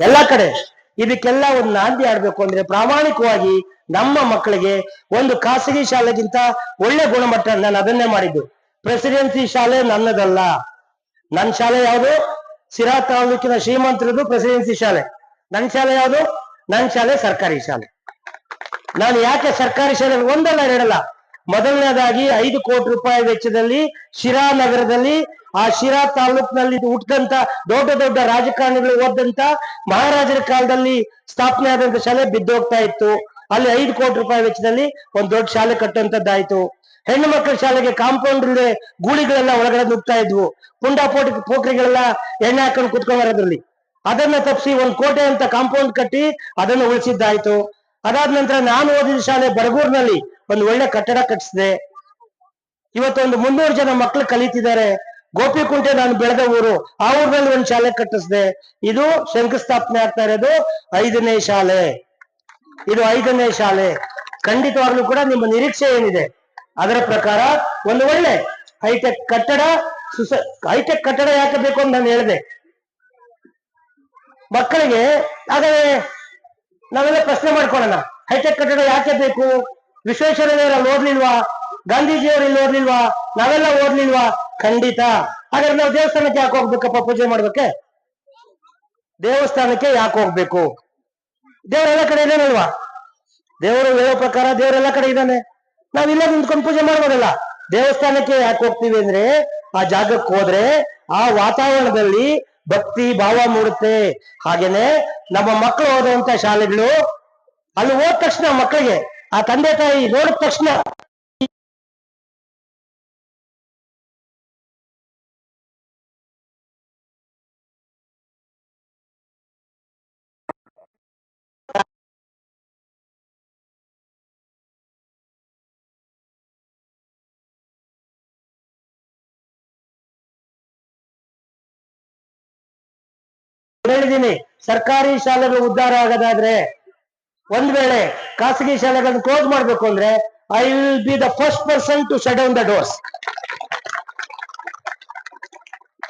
ಎಲ್ಲಾ ಕಡೆ. ಇದಕ್ಕೆಲ್ಲ ಒಂದು ನಾಂದಿ ಆಡ್ಬೇಕು ಅಂದ್ರೆ ಪ್ರಾಮಾಣಿಕವಾಗಿ ನಮ್ಮ ಮಕ್ಕಳಿಗೆ ಒಂದು ಖಾಸಗಿ ಶಾಲೆಗಿಂತ ಒಳ್ಳೆ ಗುಣಮಟ್ಟ ನಾನು ಅದನ್ನೇ ಮಾಡಿದ್ದು. ಪ್ರೆಸಿಡೆನ್ಸಿ ಶಾಲೆ ನನ್ನದಲ್ಲ. ನನ್ನ ಶಾಲೆ ಯಾವುದು? ಸಿರಾ ತಾಲೂಕಿನ ಶ್ರೀಮಂತರದು ಪ್ರೆಸಿಡೆನ್ಸಿ ಶಾಲೆ. ನನ್ನ ಶಾಲೆ ಯಾವುದು? ನನ್ನ ಶಾಲೆ ಸರ್ಕಾರಿ ಶಾಲೆ. ನಾನು ಯಾಕೆ ಸರ್ಕಾರಿ ಶಾಲೆ ಒಂದಲ್ಲ ಎರಡಲ್ಲ? ಮೊದಲನೇದಾಗಿ ಐದು ಕೋಟಿ ರೂಪಾಯಿ ವೆಚ್ಚದಲ್ಲಿ ಶಿರಾ ನಗರದಲ್ಲಿ, ಆ ಶಿರಾ ತಾಲೂಕ್ನಲ್ಲಿ ಹುಟ್ಟಿದಂತ ದೊಡ್ಡ ದೊಡ್ಡ ರಾಜಕಾರಣಿಗಳು ಓದಂತ ಮಹಾರಾಜರ ಕಾಲದಲ್ಲಿ ಸ್ಥಾಪನೆ ಆದಂತ ಶಾಲೆ ಬಿದ್ದೋಗ್ತಾ ಇತ್ತು. ಅಲ್ಲಿ ಐದು ಕೋಟಿ ರೂಪಾಯಿ ವೆಚ್ಚದಲ್ಲಿ ಒಂದ್ ದೊಡ್ಡ ಶಾಲೆ ಕಟ್ಟುವಂತದ್ದಾಯ್ತು. ಹೆಣ್ಣು ಮಕ್ಕಳ ಶಾಲೆಗೆ ಕಾಂಪೌಂಡ್ ಇಲ್ಲದೆ ಗೂಳಿಗಳೆಲ್ಲ ಒಳಗಡೆ ನುಗ್ತಾ ಇದ್ವು. ಪುಂಡಾ ಪೋಟಿ ಪೋಖರಿಗಳೆಲ್ಲ ಎಣ್ಣೆ ಹಾಕೊಂಡು ಕುತ್ಕೊಂಡ್ಬರೋದ್ರಲ್ಲಿ ಅದನ್ನ ತಪ್ಪಿಸಿ ಒಂದ್ ಕೋಟೆ ಅಂತ ಕಾಂಪೌಂಡ್ ಕಟ್ಟಿ ಅದನ್ನು ಉಳಿಸಿದ್ದಾಯ್ತು. ಅದಾದ ನಂತರ ನಾನು ಓದಿದ ಶಾಲೆ ಬರಗೂರಿನಲ್ಲಿ ಒಂದು ಒಳ್ಳೆ ಕಟ್ಟಡ ಕಟ್ಟಿಸಿದೆ. ಇವತ್ತೊಂದು ಮುನ್ನೂರು ಜನ ಮಕ್ಕಳು ಕಲಿತಿದ್ದಾರೆ. ಗೋಪಿಕುಂಟೆ ನಾನು ಬೆಳೆದ ಊರು, ಆ ಊರಿನಲ್ಲಿ ಒಂದು ಶಾಲೆ ಕಟ್ಟಿಸಿದೆ. ಇದು ಶಂಕುಸ್ಥಾಪನೆ ಆಗ್ತಾ ಇರೋದು ಐದನೇ ಶಾಲೆ. ಇದು ಐದನೇ ಶಾಲೆ. ಖಂಡಿತವಾಗ್ಲೂ ಕೂಡ ನಿಮ್ಮ ನಿರೀಕ್ಷೆ ಏನಿದೆ? ಅದರ ಪ್ರಕಾರ ಒಂದು ಒಳ್ಳೆ ಹೈಟೆಕ್ ಕಟ್ಟಡ, ಸುಸ, ಹೈಟೆಕ್ ಕಟ್ಟಡ ಯಾಕೆ ಬೇಕು ಅಂತ ನಾನು ಹೇಳಿದೆ. ಮಕ್ಕಳಿಗೆ ಹಾಗಾದ್ರೆ ನಾವೆಲ್ಲ ಪ್ರಶ್ನೆ ಮಾಡ್ಕೊಳ್ಳೋಣ. ಹೈಟೆಕ್ ಕಟ್ಟಡ ಯಾಕೆ ಬೇಕು? ವಿಶ್ವೇಶ್ವರಯ್ಯನವರು ಓದ್ಲಿಲ್ವಾ? ಗಾಂಧೀಜಿಯವರು ಇಲ್ಲಿ ಓದ್ಲಿಲ್ವಾ? ನಾವೆಲ್ಲ ಓದ್ಲಿಲ್ವಾ? ಖಂಡಿತ. ಹಾಗಾದ್ರೆ ನಾವು ದೇವಸ್ಥಾನಕ್ಕೆ ಯಾಕೆ ಹೋಗ್ಬೇಕಪ್ಪ ಪೂಜೆ ಮಾಡ್ಬೇಕೆ? ದೇವಸ್ಥಾನಕ್ಕೆ ಯಾಕೆ ಹೋಗ್ಬೇಕು? ದೇವರೆಲ್ಲ ಕಡೆ ಇದ್ದಾನಲ್ವಾ ದೇವರು ಹೇಳೋ ಪ್ರಕಾರ ದೇವರೆಲ್ಲ ಕಡೆ ಇದ್ದಾನೆ. ನಾವ್ ಇಲ್ಲ ನಿಂತ್ಕೊಂಡು ಪೂಜೆ ಮಾಡ್ಬೋದಲ್ಲ. ದೇವಸ್ಥಾನಕ್ಕೆ ಯಾಕೆ ಹೋಗ್ತೀವಿ ಅಂದ್ರೆ ಆ ಜಾಗಕ್ಕೆ ಹೋದ್ರೆ ಆ ವಾತಾವರಣದಲ್ಲಿ ಭಕ್ತಿ ಭಾವ ಮೂಡುತ್ತೆ. ಹಾಗೇನೆ ನಮ್ಮ ಮಕ್ಕಳು ಓದುವಂತ ಶಾಲೆಗಳು, ಅಲ್ಲಿ ಹೋದ ತಕ್ಷಣ ಮಕ್ಕಳಿಗೆ, ಆ ತಂದೆ ತಾಯಿ ನೋಡಿದ ತಕ್ಷಣ ಹೇಳಿದೀನಿ ಸರ್ಕಾರಿ ಶಾಲೆಗಳು ಉದ್ಧಾರ ಆಗೋದಾದ್ರೆ ಒಂದ್ ವೇಳೆ ಖಾಸಗಿ ಶಾಲೆಗಳನ್ನು ಕ್ಲೋಸ್ ಮಾಡ್ಬೇಕು ಅಂದ್ರೆ I will be the first person to shut down the doors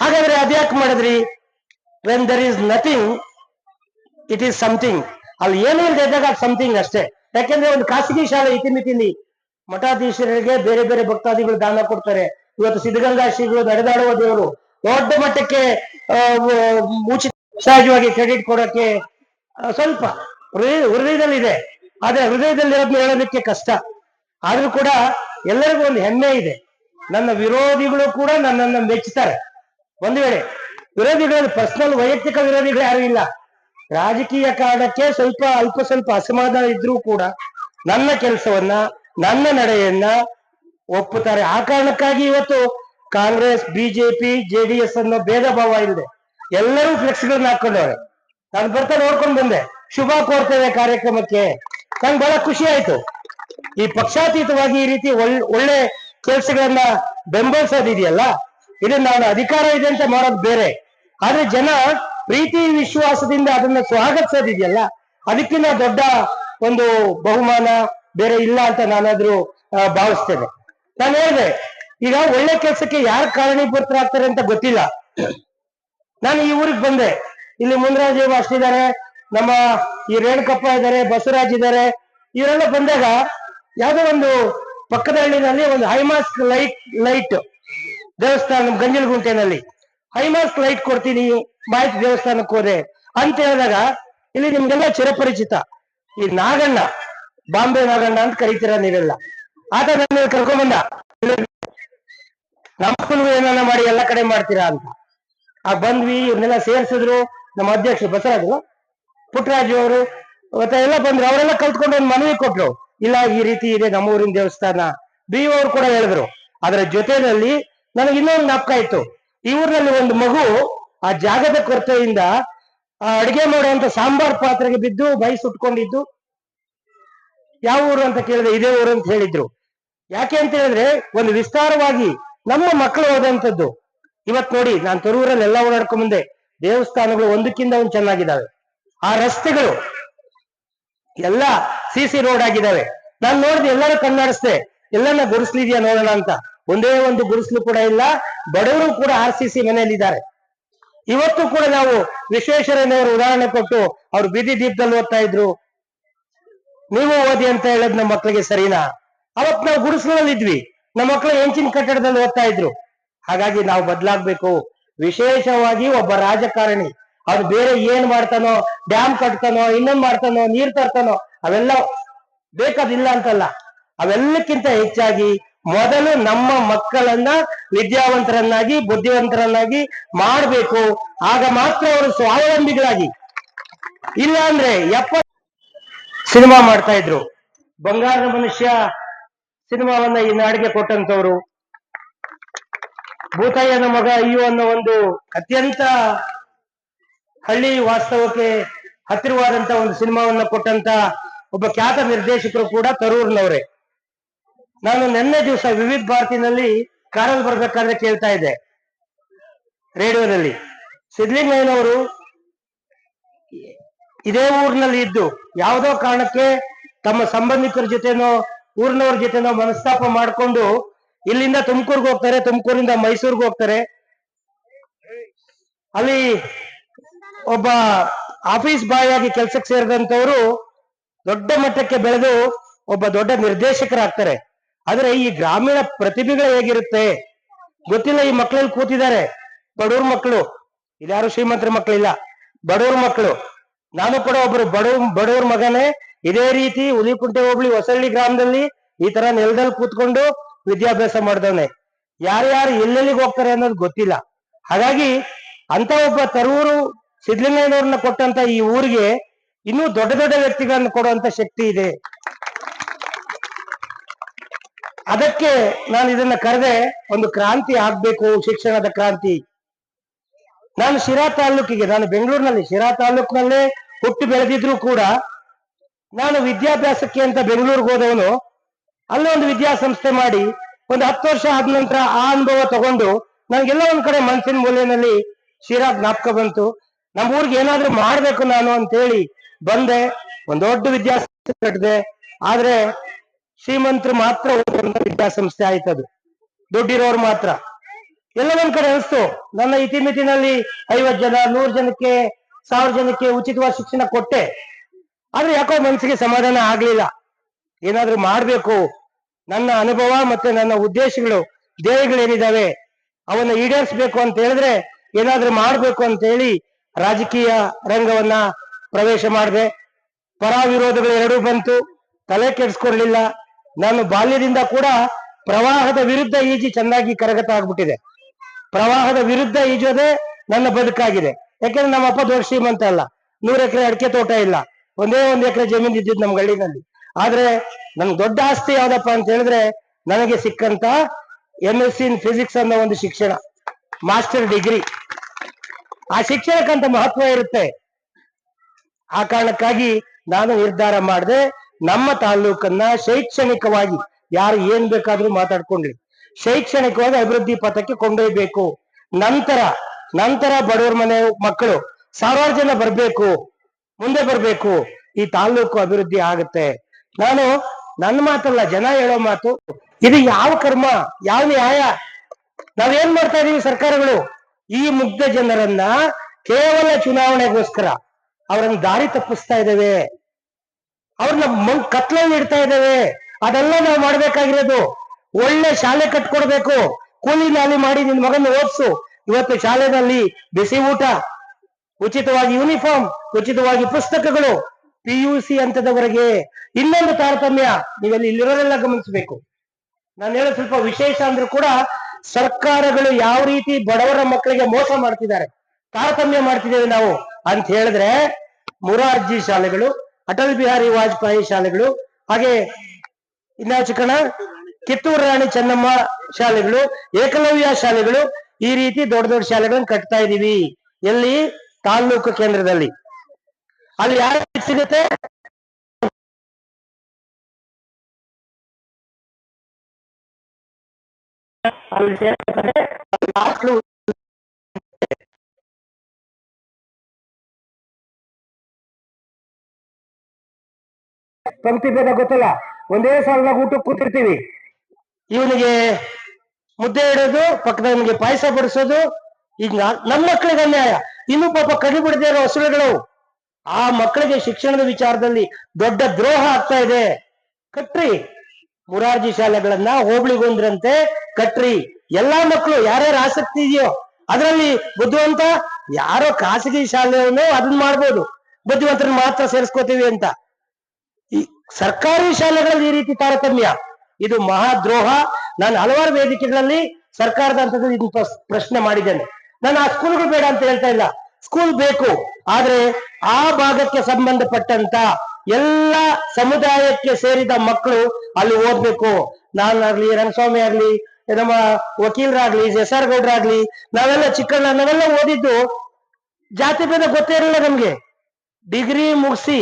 ಹಾಗಾದ್ರೆ ಅದ್ಯಾಕೆ ಮಾಡಿದ್ರಿ? When there is nothing it is something ಅಲ್ಲಿ ಏನೂ ಇಲ್ಲದೆ ಇದ್ದಾಗ ಸಮಥಿಂಗ್ ಅಷ್ಟೇ. ಯಾಕೆಂದ್ರೆ ಒಂದು ಖಾಸಗಿ ಶಾಲೆ ಇತಿಮಿತಿಲಿ ಮಠಾಧೀಶರಿಗೆ ಬೇರೆ ಬೇರೆ ಭಕ್ತಾದಿಗಳು ದಾನ ಕೊಡ್ತಾರೆ. ಇವತ್ತು ಸಿದ್ಧಗಂಗಾ ಶ್ರೀಗಳು ನಡೆದಾಡುವ ದೇವರು ದೊಡ್ಡ ಮಟ್ಟಕ್ಕೆ ಉಚಿತ ಸಹಜವಾಗಿ ಕ್ರೆಡಿಟ್ ಕೊಡೋಕೆ ಸ್ವಲ್ಪ ಹೃದಯ- ಹೃದಯದಲ್ಲಿದೆ. ಆದ್ರೆ ಹೃದಯದಲ್ಲಿರೋದನ್ನ ಹೇಳೋದಕ್ಕೆ ಕಷ್ಟ. ಆದ್ರೂ ಕೂಡ ಎಲ್ಲರಿಗೂ ಒಂದು ಹೆಮ್ಮೆ ಇದೆ. ನನ್ನ ವಿರೋಧಿಗಳು ಕೂಡ ನನ್ನನ್ನು ಮೆಚ್ಚುತ್ತಾರೆ ಒಂದು ವೇಳೆ ವಿರೋಧಿಗಳಲ್ಲಿ ಪರ್ಸನಲ್ ವೈಯಕ್ತಿಕ ವಿರೋಧಿಗಳು ಯಾರು ಇಲ್ಲ. ರಾಜಕೀಯ ಕಾರಣಕ್ಕೆ ಸ್ವಲ್ಪ ಅಲ್ಪ ಸ್ವಲ್ಪ ಅಸಮಾಧಾನ ಇದ್ರೂ ಕೂಡ ನನ್ನ ಕೆಲಸವನ್ನ, ನನ್ನ ನಡೆಯನ್ನ ಒಪ್ಪುತ್ತಾರೆ. ಆ ಕಾರಣಕ್ಕಾಗಿ ಇವತ್ತು ಕಾಂಗ್ರೆಸ್, ಬಿಜೆಪಿ ಜೆಡಿಎಸ್ ಅನ್ನೋ ಭೇದ ಭಾವ ಇಲ್ಲದೆ ಎಲ್ಲರೂ ಫ್ಲೆಕ್ಸ್ಗಳನ್ನ ಹಾಕೊಂಡವ್ರೆ ನಾನು ಬರ್ತಾ ನೋಡ್ಕೊಂಡು ಬಂದೆ. ಶುಭ ಕೋರ್ತೇವೆ ಕಾರ್ಯಕ್ರಮಕ್ಕೆ. ನಂಗೆ ಬಹಳ ಖುಷಿ ಆಯ್ತು. ಈ ಪಕ್ಷಾತೀತವಾಗಿ ಈ ರೀತಿ ಒಳ್ಳೆ ಕೆಲಸಗಳನ್ನ ಬೆಂಬಲಿಸೋದಿದೆಯಲ್ಲ? ಇದನ್ನ ನಾನು ಅಧಿಕಾರ ಇದೆ ಅಂತ ಮಾಡೋದು ಬೇರೆ. ಆದ್ರೆ ಜನ ಪ್ರೀತಿ ವಿಶ್ವಾಸದಿಂದ ಅದನ್ನ ಸ್ವಾಗತಿಸೋದಿದೆಯಲ್ಲ? ಅದಕ್ಕಿಂತ ದೊಡ್ಡ ಒಂದು ಬಹುಮಾನ ಬೇರೆ ಇಲ್ಲ ಅಂತ ನಾನಾದ್ರೂ ಭಾವಿಸ್ತೇನೆ. ನಾನು ಹೇಳಿದೆ, ಈಗ ಒಳ್ಳೆ ಕೆಲಸಕ್ಕೆ ಯಾರು ಕಾರಣೀಭೂತರಾಗ್ತಾರೆ ಅಂತ ಗೊತ್ತಿಲ್ಲ. ನಾನು ಈ ಊರಿಗೆ ಬಂದೆ. ಇಲ್ಲಿ ಮುನ್ರಾಜ್ ಅಷ್ಟಿದ್ದಾರೆ ನಮ್ಮ ಈ ರೇಣುಕಪ್ಪ ಇದ್ದಾರೆ ಬಸವರಾಜ್ ಇದ್ದಾರೆ ಇವರೆಲ್ಲ ಬಂದಾಗ ಯಾವುದೋ ಒಂದು ಪಕ್ಕದ ಹಳ್ಳಿನಲ್ಲಿ ಒಂದು ಹೈಮಾಸ್ಕ್ ಲೈಟ್ ಲೈಟ್ ದೇವಸ್ಥಾನ ಗಂಜಲಗುಂಟೆನಲ್ಲಿ ಹೈಮಾಸ್ಕ್ ಲೈಟ್ ಕೊಡ್ತೀನಿ, ಮಾಹಿತಿ ದೇವಸ್ಥಾನಕ್ಕೆ ಹೋದೆ ಅಂತ ಹೇಳಿದಾಗ ಇಲ್ಲಿ ನಿಮ್ಗೆಲ್ಲ ಚಿರಪರಿಚಿತ. ಈ ನಾಗಣ್ಣ, ಬಾಂಬೆ ನಾಗಣ್ಣ ಅಂತ ಕರೀತೀರ ನೀವೆಲ್ಲ? ಆತ ನನ್ನ ಕರ್ಕೊಂಡ್ಬಂದ ನಮ್ಮ ಏನನ್ನ ಮಾಡಿ ಎಲ್ಲ ಕಡೆ ಮಾಡ್ತೀರಾ ಅಂತ. ಆ ಬಂದ್ವಿ, ಇವ್ರನ್ನೆಲ್ಲ ಸೇರ್ಸಿದ್ರು, ನಮ್ಮ ಅಧ್ಯಕ್ಷ ಬಸವರಾಜು, ಪುಟ್ಟರಾಜು ಅವರು, ಮತ್ತೆ ಎಲ್ಲ ಬಂದ್ರು. ಅವರೆಲ್ಲ ಕಲ್ತ್ಕೊಂಡು ಒಂದು ಮನವಿ ಕೊಟ್ರು. ಇಲ್ಲ, ಈ ರೀತಿ ಇದೆ ನಮ್ಮ ಊರಿನ ದೇವಸ್ಥಾನ. ಬಿ ಅವರು ಕೂಡ ಹೇಳಿದ್ರು. ಅದರ ಜೊತೆಯಲ್ಲಿ ನನಗೆ ಇನ್ನೊಂದು ನಾಪಕ ಇತ್ತು ಈ ಒಂದು ಮಗು ಆ ಜಾಗದ ಕೊರತೆಯಿಂದ, ಆ ಅಡಿಗೆ ಮಾಡುವಂತ ಸಾಂಬಾರ್ ಪಾತ್ರೆಗೆ ಬಿದ್ದು, ಬೈ ಸುಟ್ಕೊಂಡಿದ್ದು. ಯಾವ ಊರು ಅಂತ ಕೇಳಿದೆ ಇದೇ ಊರು ಅಂತ ಹೇಳಿದ್ರು. ಯಾಕೆ ಅಂತ ಹೇಳಿದ್ರೆ, ಒಂದು ವಿಸ್ತಾರವಾಗಿ ನಮ್ಮ ಮಕ್ಕಳು ಹೋದಂಥದ್ದು. ಇವತ್ ನೋಡಿ, ನಾನು ತರೂರಲ್ಲಿ ಎಲ್ಲ ಓಡಾಡ್ಕೊಂಡ್ ಮುಂದೆ ದೇವಸ್ಥಾನಗಳು ಒಂದಕ್ಕಿಂತ ಒಂದು ಚೆನ್ನಾಗಿದ್ದಾವೆ ಆ ರಸ್ತೆಗಳು ಎಲ್ಲ ಸಿ ಸಿ ರೋಡ್ ಆಗಿದ್ದಾವೆ ನಾನು ನೋಡಿದೆ ಎಲ್ಲರೂ ಕಣ್ಣಾಡಿಸ್ದೆ ಎಲ್ಲನ್ನ ಗುಡಿಸ್ಲಿದ್ಯಾ ನೋಡೋಣ ಅಂತ. ಒಂದೇ ಒಂದು ಗುರುಸ್ಲು ಕೂಡ ಇಲ್ಲ, ಬಡವರು ಕೂಡ ಆರ್ ಸಿ ಸಿ ಮನೆಯಲ್ಲಿದ್ದಾರೆ. ಇವತ್ತು ಕೂಡ ನಾವು ವಿಶ್ವೇಶ್ವರಯ್ಯನವರು ಉದಾಹರಣೆ ಕೊಟ್ಟು ಅವ್ರು ಬೀದಿ ದೀಪದಲ್ಲಿ ಓದ್ತಾ ಇದ್ರು. ನೀವು ಓದಿ ಅಂತ ಹೇಳದ್ ನಮ್ಮ ಮಕ್ಕಳಿಗೆ ಸರಿನಾ? ಅವತ್ ನಾವು ಗುಡಿಸಲಲ್ಲಿ ಇದ್ವಿ ನಮ್ಮ ಮಕ್ಕಳು ಹೆಂಚಿನ ಕಟ್ಟಡದಲ್ಲಿ ಓದ್ತಾ ಇದ್ರು. ಹಾಗಾಗಿ ನಾವು ಬದಲಾಗ್ಬೇಕು. ವಿಶೇಷವಾಗಿ ಒಬ್ಬ ರಾಜಕಾರಣಿ. ಅವ್ರು ಬೇರೆ ಏನ್ ಮಾಡ್ತಾನೋ, ಡ್ಯಾಮ್ ಕಟ್ತಾನೋ, ಇನ್ನೊಂದ್ ಮಾಡ್ತಾನೋ, ನೀರ್ ತರ್ತಾನೋ, ಅವೆಲ್ಲ ಬೇಕಾದಿಲ್ಲ ಅಂತಲ್ಲ. ಅವೆಲ್ಲಕ್ಕಿಂತ ಹೆಚ್ಚಾಗಿ ಮೊದಲು ನಮ್ಮ ಮಕ್ಕಳನ್ನ ವಿದ್ಯಾವಂತರನ್ನಾಗಿ, ಬುದ್ಧಿವಂತರನ್ನಾಗಿ ಮಾಡಬೇಕು. ಆಗ ಮಾತ್ರ ಅವರು ಸ್ವಾವಲಂಬಿಗಳಾಗಿ. ಇಲ್ಲ ಅಂದ್ರೆ ಎಪ್ಪ ಸಿನಿಮಾ ಮಾಡ್ತಾ ಇದ್ರು. ಬಂಗಾರದ ಮನುಷ್ಯ ಸಿನಿಮಾವನ್ನ ಈ ನಾಡಿಗೆ ಕೊಟ್ಟಂತವ್ರು. ಭೂತಯ್ಯನ ಮಗ ಅಯ್ಯೋ ಅನ್ನೋ ಒಂದು ಅತ್ಯಂತ ಹಳ್ಳಿ ವಾಸ್ತವಕ್ಕೆ ಹತ್ತಿರವಾದಂತ ಒಂದು ಸಿನಿಮಾವನ್ನ ಕೊಟ್ಟಂತ ಒಬ್ಬ ಖ್ಯಾತ ನಿರ್ದೇಶಕರು ಕೂಡ ತರೂರ್ನವರೇ. ನಾನು ನಿನ್ನೆ ದಿವಸ ವಿವಿಧ ಭಾರತಿನಲ್ಲಿ ಕಾರಲ್ಲಿ ಬರ್ಬೇಕಾದ್ರೆ ಕೇಳ್ತಾ ಇದ್ದೆ. ರೇಡಿಯೋದಲ್ಲಿ. ಸಿದ್ಲಿಂಗಯ್ಯನವರು ಇದೇ ಊರಿನಲ್ಲಿ ಇದ್ದು ಯಾವುದೋ ಕಾರಣಕ್ಕೆ ತಮ್ಮ ಸಂಬಂಧಿಕರ ಜೊತೆನೋ ಊರಿನವ್ರ ಜೊತೆನೋ ಮನಸ್ತಾಪ ಮಾಡ್ಕೊಂಡು ಇಲ್ಲಿಂದ ತುಮಕೂರ್ಗೆ ಹೋಗ್ತಾರೆ, ತುಮಕೂರಿಂದ ಮೈಸೂರ್ಗೆ ಹೋಗ್ತಾರೆ. ಅಲ್ಲಿ ಒಬ್ಬ ಆಫೀಸ್ ಬಾಯ್ ಆಗಿ ಕೆಲ್ಸಕ್ಕೆ ಸೇರಿದಂತವರು ದೊಡ್ಡ ಮಟ್ಟಕ್ಕೆ ಬೆಳೆದು ಒಬ್ಬ ದೊಡ್ಡ ನಿರ್ದೇಶಕರಾಗ್ತಾರೆ. ಆದ್ರೆ ಈ ಗ್ರಾಮೀಣ ಪ್ರತಿಭೆಗಳು ಹೇಗಿರುತ್ತೆ? ಗೊತ್ತಿಲ್ಲ ಈ ಮಕ್ಕಳಲ್ಲಿ ಕೂತಿದ್ದಾರೆ. ಬಡವ್ರ ಮಕ್ಕಳು ಇದ್ಯಾರು ಶ್ರೀಮಂತರ ಮಕ್ಕಳಿಲ್ಲ ಬಡವ್ರ ಮಕ್ಕಳು ನಾನು ಕೂಡ ಒಬ್ರು ಬಡವ್, ಬಡವ್ರ ಮಗನೇ. ಇದೇ ರೀತಿ ಹುಲಿಕುಂಟೆ ಹೋಬಳಿ ಹೊಸಳ್ಳಿ ಗ್ರಾಮದಲ್ಲಿ ಈ ತರ ನೆಲದಲ್ಲಿ ಕೂತ್ಕೊಂಡು ವಿದ್ಯಾಭ್ಯಾಸ ಮಾಡ್ದವನೆ. ಯಾರ್ಯಾರು ಎಲ್ಲೆಲ್ಲಿಗೆ ಹೋಗ್ತಾರೆ ಅನ್ನೋದು ಗೊತ್ತಿಲ್ಲ. ಹಾಗಾಗಿ ಅಂತ ಒಬ್ಬ ತರೂರು ಸಿದ್ಲಿಂಗಯ್ಯನವ್ರನ್ನ ಕೊಟ್ಟಂತ ಈ ಊರಿಗೆ ಇನ್ನೂ ದೊಡ್ಡ ದೊಡ್ಡ ವ್ಯಕ್ತಿಗಳನ್ನು ಕೊಡುವಂತ ಶಕ್ತಿ ಇದೆ. ಅದಕ್ಕೆ ನಾನು ಇದನ್ನ ಕರೆದೆ, ಒಂದು ಕ್ರಾಂತಿ ಆಗ್ಬೇಕು, ಶಿಕ್ಷಣದ ಕ್ರಾಂತಿ. ನಾನು ಶಿರಾ ತಾಲೂಕಿಗೆ, ನಾನು ಬೆಂಗಳೂರಿನಲ್ಲಿ, ಶಿರಾ ತಾಲೂಕಿನಲ್ಲೇ ಹುಟ್ಟು ಬೆಳೆದಿದ್ರು ಕೂಡ ನಾನು ವಿದ್ಯಾಭ್ಯಾಸಕ್ಕೆ ಅಂತ ಬೆಂಗಳೂರಿಗೆ ಹೋದವನು ಅಲ್ಲೇ ಒಂದು ವಿದ್ಯಾಸಂಸ್ಥೆ ಮಾಡಿ ಒಂದು ಹತ್ತು ವರ್ಷ ಆದ ನಂತರ ಆ ಅನುಭವ ತಗೊಂಡು ನನಗೆಲ್ಲ ಒಂದ್ ಕಡೆ ಮನಸ್ಸಿನ ಮೂಲೆಯಲ್ಲಿ ಶಿರಾ ಜ್ಞಾಪಕ ಬಂತು. ನಮ್ಮ ಊರಿಗೆ ಏನಾದ್ರೂ ಮಾಡ್ಬೇಕು ನಾನು ಅಂತ ಹೇಳಿ ಬಂದೆ. ಒಂದ್ ದೊಡ್ಡ ವಿದ್ಯಾಸಂಸ್ಥೆ ಕಟ್ಟಿದೆ ಆದ್ರೆ ಶ್ರೀಮಂತರು ಮಾತ್ರ ವಿದ್ಯಾಸಂಸ್ಥೆ ಆಯ್ತದು ದುಡ್ಡಿರೋರು ಮಾತ್ರ. ಎಲ್ಲ ಒಂದ್ ಕಡೆ ಅನಿಸ್ತು. ನನ್ನ ಇತಿಮಿತಿನಲ್ಲಿ ಐವತ್ ಜನ, ನೂರ್ ಜನಕ್ಕೆ, ಸಾವಿರ ಜನಕ್ಕೆ ಉಚಿತವಾದ ಶಿಕ್ಷಣ ಕೊಟ್ಟೆ. ಆದ್ರೆ ಯಾಕೋ ಮನ್ಸಿಗೆ ಸಮಾಧಾನ ಆಗ್ಲಿಲ್ಲ. ಏನಾದ್ರೂ ಮಾಡ್ಬೇಕು. ನನ್ನ ಅನುಭವ ಮತ್ತೆ ನನ್ನ ಉದ್ದೇಶಗಳು ಧ್ಯೇಯಗಳೇನಿದಾವೆ ಅವನ್ನ ಈಡೇರಿಸ್ಬೇಕು ಅಂತ ಹೇಳಿದ್ರೆ ಏನಾದ್ರೂ ಮಾಡ್ಬೇಕು ಅಂತ ಹೇಳಿ ರಾಜಕೀಯ ರಂಗವನ್ನ ಪ್ರವೇಶ ಮಾಡಿದೆ. ಪರ ವಿರೋಧಗಳು ಎರಡೂ ಬಂತು, ತಲೆ ಕೆಡಿಸ್ಕೊಳ್ಲಿಲ್ಲ ನಾನು ಬಾಲ್ಯದಿಂದ ಕೂಡ ಪ್ರವಾಹದ ವಿರುದ್ಧ ಈಜಿ ಚೆನ್ನಾಗಿ ಕರಗತ ಆಗ್ಬಿಟ್ಟಿದೆ. ಪ್ರವಾಹದ ವಿರುದ್ಧ ಈಜೋದೇ ನನ್ನ ಬದುಕಾಗಿದೆ. ಯಾಕಂದ್ರೆ ನಮ್ಮ ಅಪ್ಪ ದೊಡ್ಡ ಶ್ರೀಮಂತ ಅಲ್ಲ. ನೂರ ಎಕರೆ ಅಡಿಕೆ ತೋಟ ಇಲ್ಲ. ಒಂದೇ ಒಂದ್ ಎಕರೆ ಜಮೀನು ಇದ್ದಿದ್ದು ನಮ್ಮ ಹಳ್ಳಿನಲ್ಲಿ ಆದ್ರೆ ನನ್ ದೊಡ್ಡ ಆಸ್ತಿ ಯಾವ್ದಪ್ಪ ಅಂತ ಹೇಳಿದ್ರೆ ನನಗೆ ಸಿಕ್ಕಂತ M S C in physics ಅನ್ನೋ ಒಂದು ಶಿಕ್ಷಣ ಮಾಸ್ಟರ್ ಡಿಗ್ರಿ ಆ ಶಿಕ್ಷಣಕ್ಕಂತ ಮಹತ್ವ ಇರುತ್ತೆ. ಆ ಕಾರಣಕ್ಕಾಗಿ ನಾನು ನಿರ್ಧಾರ ಮಾಡಿದೆ ನಮ್ಮ ತಾಲೂಕನ್ನ ಶೈಕ್ಷಣಿಕವಾಗಿ ಯಾರು ಏನ್ ಬೇಕಾದ್ರೂ ಮಾತಾಡ್ಕೊಂಡ್ರಿ. ಶೈಕ್ಷಣಿಕವಾಗಿ ಅಭಿವೃದ್ಧಿ ಪಥಕ್ಕೆ ಕೊಂಡೊಯ್ಬೇಕು. ನಂತರ ನಂತರ ಬಡವರ ಮನೆ ಮಕ್ಕಳು ಸಾರ್ವಜನ ಜನ ಬರ್ಬೇಕು, ಮುಂದೆ ಬರ್ಬೇಕು, ಈ ತಾಲೂಕು ಅಭಿವೃದ್ಧಿ ಆಗುತ್ತೆ. ನಾನು ನನ್ನ ಮಾತಲ್ಲ, ಜನ ಹೇಳೋ ಮಾತು. ಇದು ಯಾವ ಕರ್ಮ, ಯಾವ ನ್ಯಾಯ? ನಾವೇನ್ ಮಾಡ್ತಾ ಇದೀವಿ ಸರ್ಕಾರಗಳು? ಈ ಮುಗ್ಧ ಜನರನ್ನ ಕೇವಲ ಚುನಾವಣೆಗೋಸ್ಕರ ಅವರನ್ನ ದಾರಿ ತಪ್ಪಿಸ್ತಾ ಇದ್ದೇವೆ. ಅವ್ರನ್ನ ಮಂಗ್ ಕತ್ಲಲ್ಲಿ ಇಡ್ತಾ ಇದ್ದೇವೆ. ಅದೆಲ್ಲ ನಾವು ಮಾಡ್ಬೇಕಾಗಿರೋದು. ಒಳ್ಳೆ ಶಾಲೆ ಕಟ್ಕೊಡ್ಬೇಕು. ಕೂಲಿ ನಾಲಿ ಮಾಡಿ ನಿನ್ ಮಗನ ಓದ್ಸು. ಇವತ್ತು ಶಾಲೆನಲ್ಲಿ ಬಿಸಿ ಊಟ, ಉಚಿತವಾಗಿ ಯೂನಿಫಾರ್ಮ್, ಉಚಿತವಾಗಿ ಪುಸ್ತಕಗಳು. ಪಿ ಯು ಸಿ ಹಂತದವರೆಗೆ ಇನ್ನೊಂದು ತಾರತಮ್ಯ ನೀವೆಲ್ಲಿ ಇಲ್ಲಿರೋರೆಲ್ಲ ಗಮನಿಸಬೇಕು. ನಾನು ಹೇಳ ಸ್ವಲ್ಪ ವಿಶೇಷ ಅಂದ್ರೂ ಕೂಡ ಸರ್ಕಾರಗಳು ಯಾವ ರೀತಿ ಬಡವರ ಮಕ್ಕಳಿಗೆ ಮೋಸ ಮಾಡ್ತಿದ್ದಾರೆ, ತಾರತಮ್ಯ ಮಾಡ್ತಿದ್ದೇವೆ ನಾವು ಅಂತ ಹೇಳಿದ್ರೆ ಮುರಾರ್ಜಿ ಶಾಲೆಗಳು, ಅಟಲ್ ಬಿಹಾರಿ ವಾಜಪೇಯಿ ಶಾಲೆಗಳು, ಹಾಗೆ ಇನ್ನ ಚಿಕ್ಕಣ ಕಿತ್ತೂರು ರಾಣಿ ಚೆನ್ನಮ್ಮ ಶಾಲೆಗಳು, ಏಕಲವ್ಯ ಶಾಲೆಗಳು ಈ ರೀತಿ ದೊಡ್ಡ ದೊಡ್ಡ ಶಾಲೆಗಳನ್ನು ಕಟ್ತಾ ಇದೀವಿ. ಎಲ್ಲಿ? ತಾಲೂಕು ಕೇಂದ್ರದಲ್ಲಿ. ಅಲ್ಲಿ ಯಾರು ಸಿಗುತ್ತೆ? ಅಲ್ಲಿ ಸೇರ್ತಾರೆ. ಪಂಕ್ತಿ ಭೇದ ಗೊತ್ತಲ್ಲ? ಒಂದೇ ಸಾಲದಾಗ ಊಟಕ್ಕೆ ಕೂತಿರ್ತೀವಿ. ಇವನಿಗೆ ಮುದ್ದೆ ಇಡೋದು ಪಕ್ಕದವನಿಗೆ ಪಾಯಸ ಬಡಿಸೋದು ಈಗ ನಮ್ಮ ಮಕ್ಕಳಿಗೆ ಅನ್ಯಾಯ. ಇನ್ನು ಪಾಪ ಕಡಿ ಬಿಡದೇ ಇರೋ ಹಸುಳುಗಳು ಆ ಮಕ್ಕಳಿಗೆ ಶಿಕ್ಷಣದ ವಿಚಾರದಲ್ಲಿ ದೊಡ್ಡ ದ್ರೋಹ ಆಗ್ತಾ ಇದೆ. ಕಟ್ರಿ ಮುರಾರ್ಜಿ ಶಾಲೆಗಳನ್ನ ಹೋಬಳಿಗೊಂದ್ರಂತೆ ಕಟ್ರಿ. ಎಲ್ಲಾ ಮಕ್ಕಳು ಯಾರ್ಯಾರು ಆಸಕ್ತಿ ಇದೆಯೋ ಅದರಲ್ಲಿ ಬುದ್ಧಿವಂತ ಯಾರೋ ಖಾಸಗಿ ಶಾಲೆಯನ್ನು ಅದನ್ನ ಮಾಡ್ಬೋದು. ಬುದ್ಧಿವಂತರನ್ನ ಮಾತ್ರ ಸೇರಿಸ್ಕೋತೀವಿ ಅಂತ. ಈ ಸರ್ಕಾರಿ ಶಾಲೆಗಳಲ್ಲಿ ಈ ರೀತಿ ತಾರತಮ್ಯ. ಇದು ಮಹಾದ್ರೋಹ ನಾನು ಹಲವಾರು ವೇದಿಕೆಗಳಲ್ಲಿ ಸರ್ಕಾರದ ಹಂತದಲ್ಲಿ ಇದು ಪ್ರಶ್ನೆ ಮಾಡಿದ್ದೇನೆ. ನಾನು ಆ ಸ್ಕೂಲ್ಗಳು ಬೇಡ ಅಂತ ಹೇಳ್ತಾ ಇಲ್ಲ. ಸ್ಕೂಲ್ ಬೇಕು. ಆದ್ರೆ ಆ ಭಾಗಕ್ಕೆ ಸಂಬಂಧಪಟ್ಟಂತ ಎಲ್ಲ ಸಮುದಾಯಕ್ಕೆ ಸೇರಿದ ಮಕ್ಕಳು ಅಲ್ಲಿ ಓದ್ಬೇಕು. ನಾನಾಗ್ಲಿ, ರಂಗಸ್ವಾಮಿ ಆಗ್ಲಿ, ನಮ್ಮ ವಕೀಲರಾಗ್ಲಿ ಎಸ್ ಆರ್ ಗೌಡ್ರಾಗ್ಲಿ ನಾವೆಲ್ಲ ಚಿಕ್ಕಣ್ಣ, ನಾವೆಲ್ಲ ಓದಿದ್ದು ಜಾತಿ ಭೇದ ಗೊತ್ತೇ ಇರಲಿಲ್ಲ ನಮ್ಗೆ. ಡಿಗ್ರಿ ಮುಗಿಸಿ,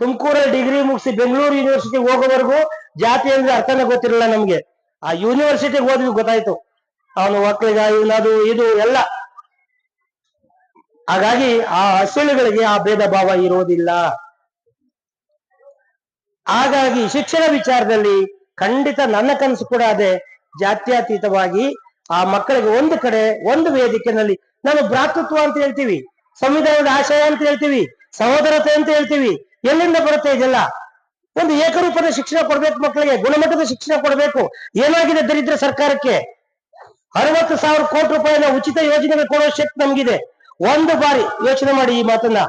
ತುಮಕೂರಲ್ಲಿ ಡಿಗ್ರಿ ಮುಗಿಸಿ ಬೆಂಗಳೂರು ಯೂನಿವರ್ಸಿಟಿ ಹೋಗೋವರೆಗೂ ಜಾತಿ ಅಂದ್ರೆ ಅರ್ಥನೇ ಗೊತ್ತಿರಲಿಲ್ಲ ನಮ್ಗೆ. ಆ ಯೂನಿವರ್ಸಿಟಿಗೆ ಹೋದ್ವಿ ಗೊತ್ತಾಯ್ತು. ಅವನು ಒಕ್ಕಲಿಗ ಇವನದು, ಇದು, ಎಲ್ಲ. ಹಾಗಾಗಿ ಆ ಅಸುಳುಗಳಿಗೆ ಆ ಭೇದ ಭಾವ ಇರೋದಿಲ್ಲ ಹಾಗಾಗಿ ಶಿಕ್ಷಣ ವಿಚಾರದಲ್ಲಿ ಖಂಡಿತ ನನ್ನ ಕನಸು ಕೂಡ ಅದೇ. ಜಾತ್ಯತೀತವಾಗಿ ಆ ಮಕ್ಕಳಿಗೆ ಒಂದು ಕಡೆ, ಒಂದು ವೇದಿಕೆನಲ್ಲಿ ನಾನು ಭ್ರಾತೃತ್ವ ಅಂತ ಹೇಳ್ತೀವಿ, ಸಂವಿಧಾನದ ಆಶಯ ಅಂತ ಹೇಳ್ತೀವಿ, ಸಹೋದರತೆ ಅಂತ ಹೇಳ್ತೀವಿ, ಎಲ್ಲಿಂದ ಬರುತ್ತೆ ಇದೆಲ್ಲ? ಒಂದು ಏಕರೂಪದ ಶಿಕ್ಷಣ ಕೊಡ್ಬೇಕು ಮಕ್ಕಳಿಗೆ, ಗುಣಮಟ್ಟದ ಶಿಕ್ಷಣ ಕೊಡಬೇಕು. ಏನಾಗಿದೆ ದರಿದ್ರ ಸರ್ಕಾರಕ್ಕೆ? ಅರವತ್ತು ಸಾವಿರ ಕೋಟಿ ರೂಪಾಯಿನ ಉಚಿತ ಯೋಜನೆಗಳು ಕೊಡೋ ಶಕ್ತಿ ನಮಗಿದೆ. ಒಂದು ಬಾರಿ ಯೋಚನೆ ಮಾಡಿ ಈ ಮಾತನ್ನ.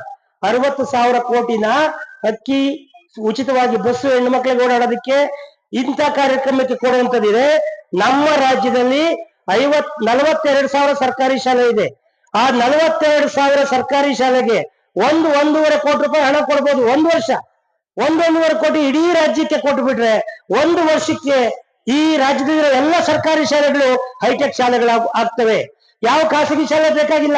ಅರವತ್ತು ಸಾವಿರ ಕೋಟಿನ ಅಕ್ಕಿ ಉಚಿತವಾಗಿ ಬಸ್ಸು ಹೆಣ್ಣು ಮಕ್ಕಳಿಗೆ ಓಡಾಡೋದಕ್ಕೆ ಇಂಥ ಕಾರ್ಯಕ್ರಮಕ್ಕೆ ಕೊಡುವಂತದ್ದಿದೆ ನಮ್ಮ ರಾಜ್ಯದಲ್ಲಿ ಐವತ್, ನಲವತ್ತೆರಡು ಸಾವಿರ ಸರ್ಕಾರಿ ಶಾಲೆ ಇದೆ. ಆ ನಲವತ್ತೆರಡು ಸಾವಿರ ಸರ್ಕಾರಿ ಶಾಲೆಗೆ ಒಂದು, ಒಂದೂವರೆ ಕೋಟಿ ರೂಪಾಯಿ ಹಣ ಕೊಡ್ಬೋದು ಒಂದು ವರ್ಷ. ಒಂದೊಂದೂವರೆ ಕೋಟಿ ಇಡೀ ರಾಜ್ಯಕ್ಕೆ ಕೊಟ್ಟು ಬಿಟ್ರೆ ಒಂದು ವರ್ಷಕ್ಕೆ ಈ ರಾಜ್ಯದಲ್ಲಿರೋ ಎಲ್ಲ ಸರ್ಕಾರಿ ಶಾಲೆಗಳು ಹೈಟೆಕ್ ಶಾಲೆಗಳು ಆಗ್ತವೆ. ಯಾವ ಖಾಸಗಿ ಶಾಲೆ ಬೇಕಾಗಿಲ್ಲ.